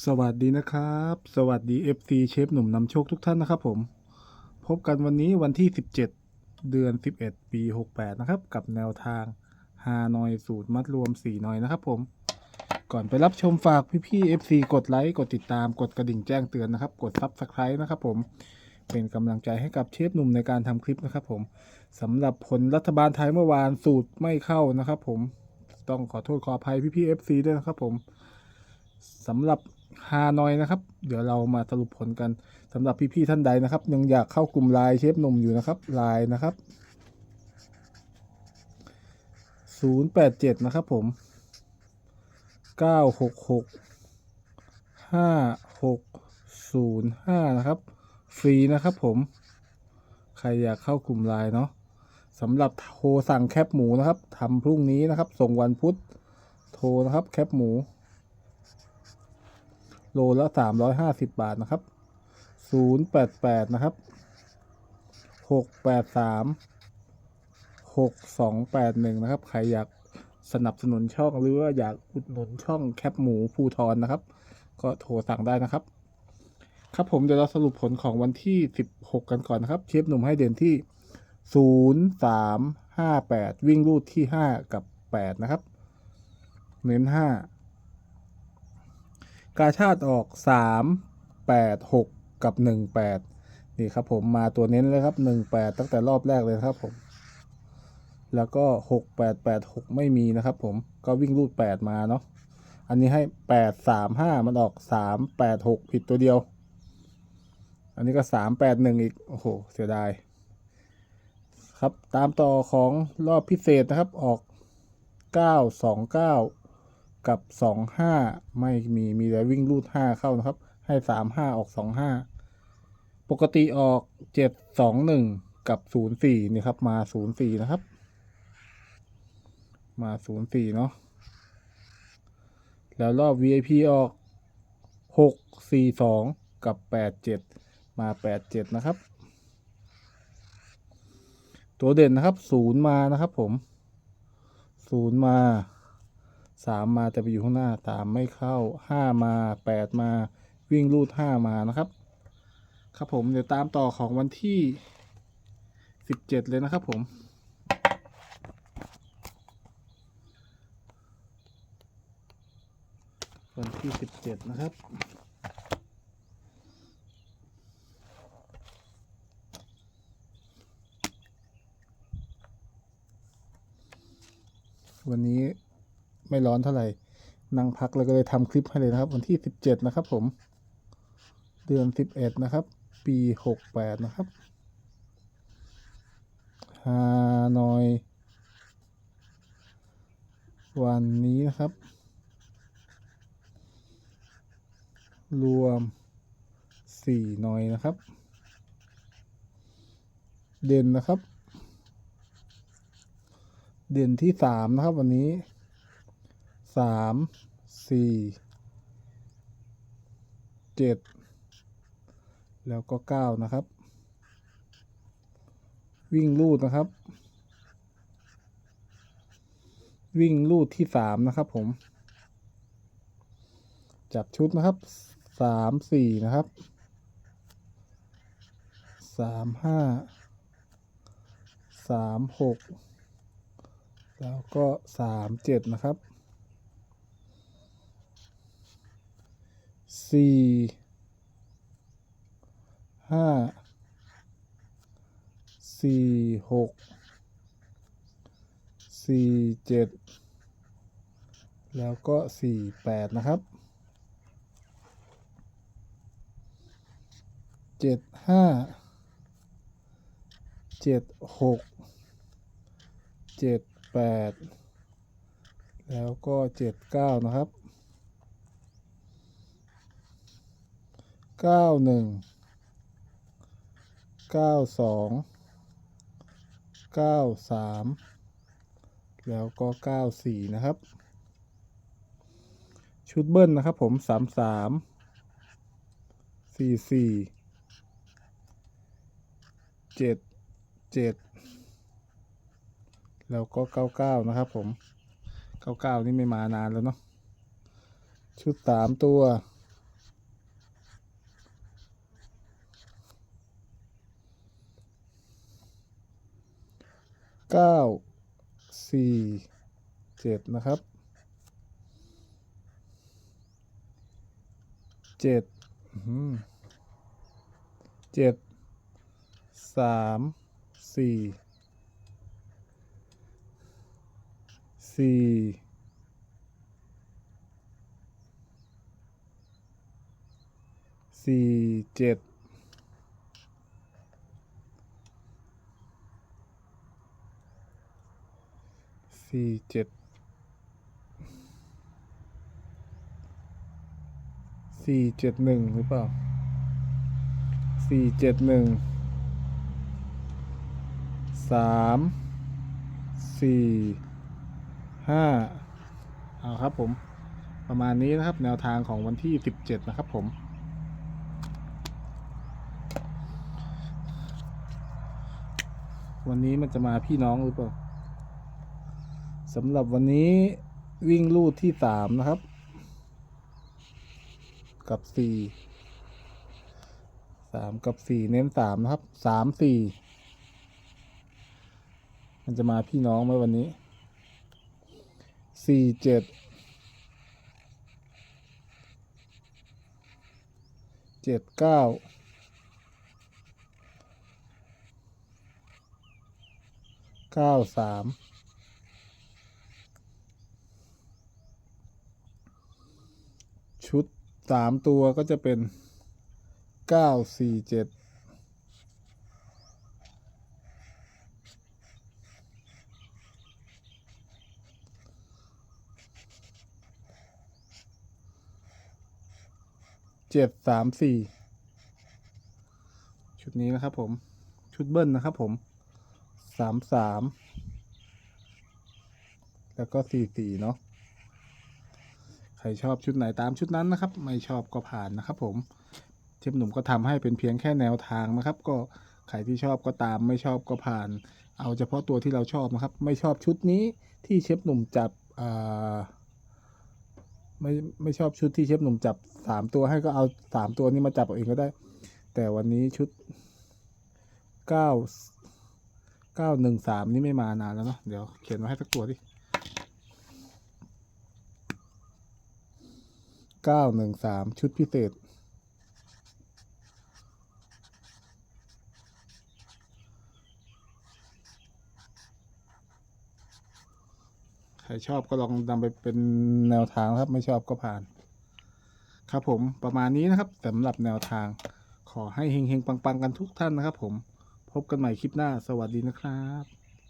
สวัสดีนะครับ สวัสดี FC เชฟหนุ่มนำโชคทุกท่านนะครับผม พบกันวันนี้วันที่ 17 เดือน 11 ปี 68 นะครับ กับแนวทางฮานอยสูตรมัดรวม 4 หน่อยนะครับผม ก่อนไปรับชมฝากพี่ๆ FC กดไลค์กดติดตามกดกระดิ่งแจ้งเตือนนะครับ กด Subscribe นะครับผมเป็นกำลังใจให้กับเชฟหนุ่มในการทำคลิปนะครับผมสำหรับผลรัฐบาลไทยเมื่อวานสูตรไม่เข้านะครับ ผมต้องขอโทษขออภัยพี่ๆ FC ด้วยนะครับผมสำหรับ ฮานอยนะครับ เดี๋ยวเรามาสรุปผลกันสำหรับพี่ๆท่านใดนะครับ ยังอยากเข้ากลุ่มไลน์เชฟหนุ่มอยู่นะครับไลน์นะครับ 087 นะครับผม 966 5605 นะครับ ฟรีนะครับผม ใครอยากเข้ากลุ่มไลน์เนาะสำหรับโทรสั่งแคปหมูนะครับทำพรุ่งนี้นะครับ ส่งวันพุธ โทรนะครับ แคปหมู โลละสามร้อยห้าสิบบาทนะครับศูนย์แปดแปดนะครับหกแปดสามหกสองแปดหนึ่งนะครับ ใครอยากสนับสนุนช่องหรือว่าอยากอุดหนุนช่องแคปหมูภูทรนะครับ ก็โทรสั่งได้นะครับ ครับผมเดี๋ยวเราสรุปผลของวันที่สิบหกกันก่อนนะครับ เชฟหนุ่มให้เด่นที่ศูนย์สามห้าแปดวิ่งรูดที่ห้ากับแปดนะครับ เน้นห้า กาชาติออกสามแปดหกกับหนึ่งแปดนี่ครับผมมาตัวเน้นเลยครับหนึ่งแปดตั้งแต่รอบแรกเลยครับผม แล้วก็หกแปดแปดหกไม่มีนะครับผมก็วิ่งรูดแปดมาเนาะอันนี้ให้แปดสามห้ามันออกสามแปดหกผิดตัวเดียว อันนี้ก็สามแปดหนึ่งอีก โอ้โห เสียดาย ครับตามต่อของรอบพิเศษนะครับออกเก้าสองเกับสองห้าไม่มีมีแต่วิ่งรูดห้าเข้านะครับ ให้สามห้าออกสองห้าปกติออกเจ็ดสองหนึ่งกับศูนย์สี่นี่ครับ มาศูนย์สี่นะครับ มาศูนย์สี่เนาะแล้วรอบ VIP ออกหกสี่สองกับแปดเจ็ดมาแปดเจ็ดนะครับ ตัวเด่นนะครับศูนย์มานะครับผมศูนย์มา สามมาแต่ไปอยู่ข้างหน้าสามไม่เข้าห้ามาแปดมาวิ่งรูดห้ามานะครับ ครับผมเดี๋ยวตามต่อของวันที่สิบเจ็ดเลยนะครับผมวันที่สิบเจ็ดนะครับวันนี้ ไม่ร้อนเท่าไหร่นั่งพักแล้วก็เลยทำคลิปให้เลยนะครับ วันที่สิบเจ็ดนะครับ ผม เดือนสิบเอ็ดนะครับ ปีหกแปดนะครับฮานอย วันนี้นะครับ รวมสี่หน่อยนะครับ เด่นนะครับ เด่นที่สามนะครับวันนี้ สามสี่เจ็ดแล้วก็เก้านะครับ วิ่งลูดนะครับ วิ่งลูดที่สามนะครับผม จับชุดนะครับสามสี่นะครับสามห้าสามหกแล้วก็สามเจ็ดนะครับ สี่ห้าสี่หกสี่เจ็ดแล้วก็สี่แปดนะครับเจ็ดห้าเจ็ดหกเจ็ดแปดแล้วก็เจ็ดเก้านะครับ เก้าหนึ่งเก้าสองเก้าสามแล้วก็เก้าสี่นะครับ ชุดเบิ้ลนะครับผมสามสามสี่สี่เจ็ดเจ็ดแล้วก็เก้าเก้านะครับผมเก้าเก้านี่ไม่มานานแล้วเนาะชุดสามตัว เก้าสี่เจ็ดนะครับเจ็ดหือเจ็ดสามสี่สี่สี่เจ็ด สี่เจ็ดสี่เจ็ดหนึ่งหรือเปล่าสี่เจ็ดหนึ่งสามสี่ห้าเอาครับผมประมาณนี้นะครับแนวทางของวันที่สิบเจ็ดนะครับผมวันนี้มันจะมาพี่น้องหรือเปล่า สำหรับวันนี้วิ่งลู่ที่สามนะครับ กับสี่สามกับสี่เน้นสามนะครับสามสี่มันจะมาพี่น้องไหมวันนี้สี่เจ็ดเจ็ดเก้าเก้าสาม ชุด สามตัวก็จะเป็นเก้าสี่เจ็ดเจ็ดสามสี่ชุดนี้นะครับผมชุดเบิ้ลนะครับผมสามสามแล้วก็สี่สี่เนาะ ใครชอบชุดไหนตามชุดนั้นนะครับ ไม่ชอบก็ผ่านนะครับ ผมเชฟหนุ่มก็ทำให้เป็นเพียงแค่แนวทางนะครับ ก็ใครที่ชอบก็ตามไม่ชอบก็ผ่าน เอาเฉพาะตัวที่เราชอบนะครับ ไม่ชอบชุดนี้ที่เชฟหนุ่มจับไม่ไม่ชอบชุดที่เชฟหนุ่มจับสามตัวให้ก็เอาสามตัวนี้มาจับเอาเองก็ได้ แต่วันนี้ชุดเก้าเก้าหนึ่งสามนี่ไม่มานานแล้วเนาะเดี๋ยวเขียนมาให้สักตัวดิ เก้าหนึ่งสามชุดพิเศษ ใครชอบก็ลองนำไปเป็นแนวทางครับ ไม่ชอบก็ผ่าน ครับผมประมาณนี้นะครับสำหรับแนวทางขอให้เฮงๆ ปัง ๆ กันทุกท่านนะครับผมพบกันใหม่คลิปหน้า สวัสดีนะครับ